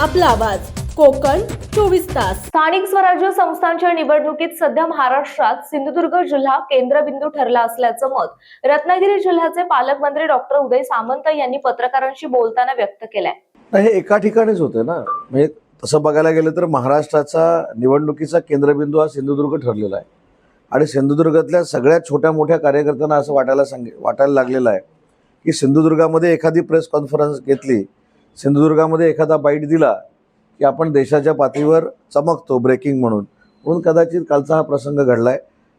आपला आवाज. कोकण चोवीस तास. स्थानिक स्वराज्य संस्थांच्या निवडणुकीत सध्या महाराष्ट्रात सिंधुदुर्ग जिल्हा केंद्रबिंदू ठरला असल्याचं मत रत्नागिरी जिल्ह्याचे पालकमंत्री डॉक्टर उदय सामंत यांनी पत्रकारांशी बोलताना व्यक्त केलंय. हे एका ठिकाणीच होते ना. म्हणजे तसं बघायला गेलं तर महाराष्ट्राचा निवडणुकीचा केंद्रबिंदू हा सिंधुदुर्ग ठरलेला आहे. आणि सिंधुदुर्गातल्या सगळ्यात छोट्या मोठ्या कार्यकर्त्यांना असं वाटायला सांगे वाटायला लागलेलं आहे की सिंधुदुर्गामध्ये एखादी प्रेस कॉन्फरन्स घेतली सिंधुदुर्गामध्ये एखादा बाईट दिला की आपण देशाच्या पातळीवर चमकतो ब्रेकिंग म्हणून. म्हणून कदाचित कालचा हा प्रसंग घडला आहे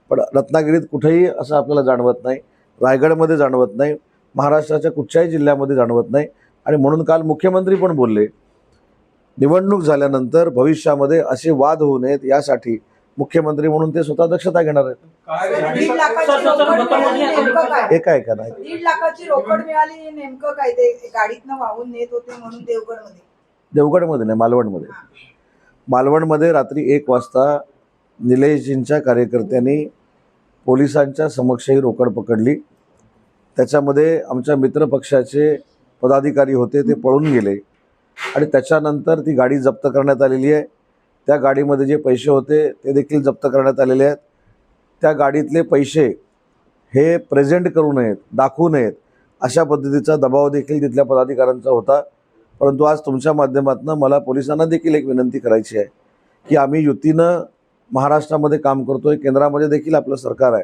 पण रत्नागिरीत कुठेही असं आपल्याला जाणवत नाही. रायगडमध्ये जाणवत नाही. महाराष्ट्राच्या कुठच्याही जिल्ह्यामध्ये जाणवत नाही. आणि म्हणून काल मुख्यमंत्री पण बोलले. निवडणूक झाल्यानंतर भविष्यामध्ये असे वाद होऊ नयेत यासाठी मुख्यमंत्री म्हणून ते स्वतः दक्षता घेणार आहेत. दीड लाखाची रोकड मिळाली नेमकं काय? एका एका नाही? दीड लाखाची रोकड मिळाली नेमकं काय? ते गाडीतनं वाहून नेत होते म्हणून देवगडमध्ये. देवगडमध्ये नाही मालवणमध्ये. मालवणमध्ये रात्री एक वाजता निलेशजींच्या कार्यकर्त्यांनी पोलिसांच्या समक्षही रोकड पकडली. त्याच्यामध्ये आमच्या मित्रपक्षाचे पदाधिकारी होते ते पळून गेले. आणि त्याच्यानंतर ती गाडी जप्त करण्यात आलेली आहे. त्या गाडीमध्ये जे पैसे होते ते देखील जप्त करण्यात आलेले आहेत. त्या गाडीतले पैसे हे प्रेझेंट करू नयेत दाखवू नयेत अशा पद्धतीचा दबाव देखील तिथल्या पदाधिकाऱ्यांचा होता. परंतु आज तुमच्या माध्यमातून मला पोलिसांना देखील एक विनंती करायची आहे की आम्ही युतीनं महाराष्ट्रामध्ये काम करतो आहे केंद्रामध्ये देखील आपलं सरकार आहे.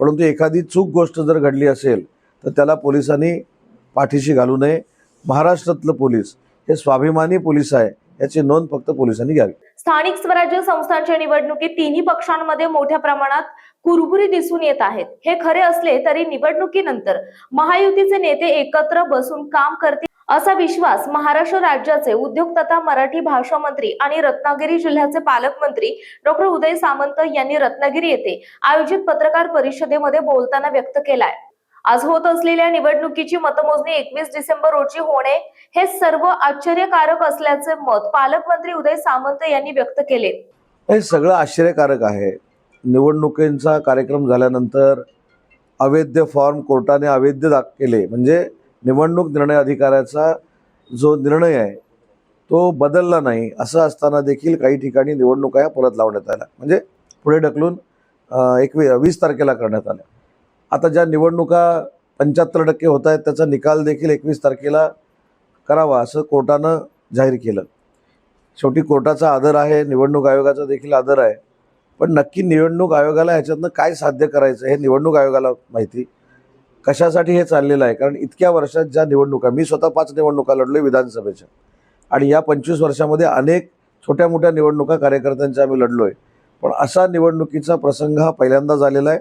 परंतु एखादी चूक गोष्ट जर घडली असेल तर त्याला पोलिसांनी पाठीशी घालू नये. महाराष्ट्रातलं पोलीस हे स्वाभिमानी पोलीस आहे याची नोंद फक्त पोलिसांनी घ्यावी. स्थानिक स्वराज्य संस्थांच्या निवडणुकीत तिन्ही पक्षांमध्ये मोठ्या प्रमाणात कुरबुरी दिसून येत आहेत. हे खरे असले तरी निवडणुकीनंतर महायुतीचे नेते एकत्र बसून काम करतील असा विश्वास महाराष्ट्र राज्याचे उद्योग तथा मराठी भाषा मंत्री आणि रत्नागिरी जिल्ह्याचे पालकमंत्री डॉक्टर उदय सामंत यांनी रत्नागिरी येथे आयोजित पत्रकार परिषदेमध्ये बोलताना व्यक्त केलाय. आज होत असलेल्या निवडणुकीची मतमोजणी एकवीस डिसेंबर रोजी होणे हे सर्व आश्चर्यकारक असल्याचे मत पालकमंत्री उदय सामंत यांनी व्यक्त केले. हे सगळं आश्चर्यकारक आहे. निवडणुकींचा कार्यक्रम झाल्यानंतर अवैध फॉर्म कोर्टाने अवैध दाख केले. म्हणजे निवडणूक निर्णय अधिकाऱ्याचा जो निर्णय आहे तो बदलला नाही. असं असताना देखील काही ठिकाणी निवडणुका या परत लावण्यात आल्या. म्हणजे पुढे ढकलून एकवी वीस तारखेला करण्यात आल्या. आता ज्या निवडणुका पंच्याहत्तर टक्के होत आहेत त्याचा निकाल देखील एकवीस तारखेला करावा असं कोर्टानं जाहीर केलं. शेवटी कोर्टाचा आदर आहे निवडणूक आयोगाचा देखील आदर आहे. पण नक्की निवडणूक आयोगाला ह्याच्यातनं काय साध्य करायचं हे निवडणूक आयोगाला माहिती. कशासाठी हे चाललेलं आहे? कारण इतक्या वर्षात ज्या निवडणुका मी स्वतः पाच निवडणुका लढलोय विधानसभेच्या. आणि या पंचवीस वर्षामध्ये अनेक छोट्या मोठ्या निवडणुका कार्यकर्त्यांच्या आम्ही लढलो आहे पण असा निवडणुकीचा प्रसंग हा पहिल्यांदा झालेला आहे.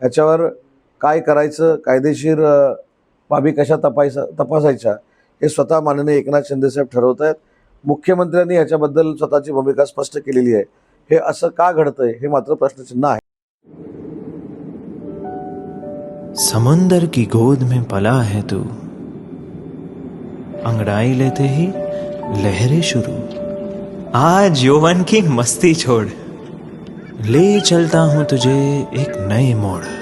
ह्याच्यावर काय करायचं कायदेशीर बाबी कशा तपायचा तपासायच्या हे स्वतः माननीय एकनाथ शिंदेसाहेब ठरवत आहेत. मुख्यमंत्र्यांनी याच्याबद्दल स्वतःची भूमिका स्पष्ट केलेली आहे. हे असं का घडतंय हे मात्र प्रश्नचिन्ह आहे. समंदर की गोद में पला है तू। अंगड़ाई लेते ही लहरें शुरू। आज यौवन की मस्ती छोड़। ले चलता हूं तुझे एक नए मोड़।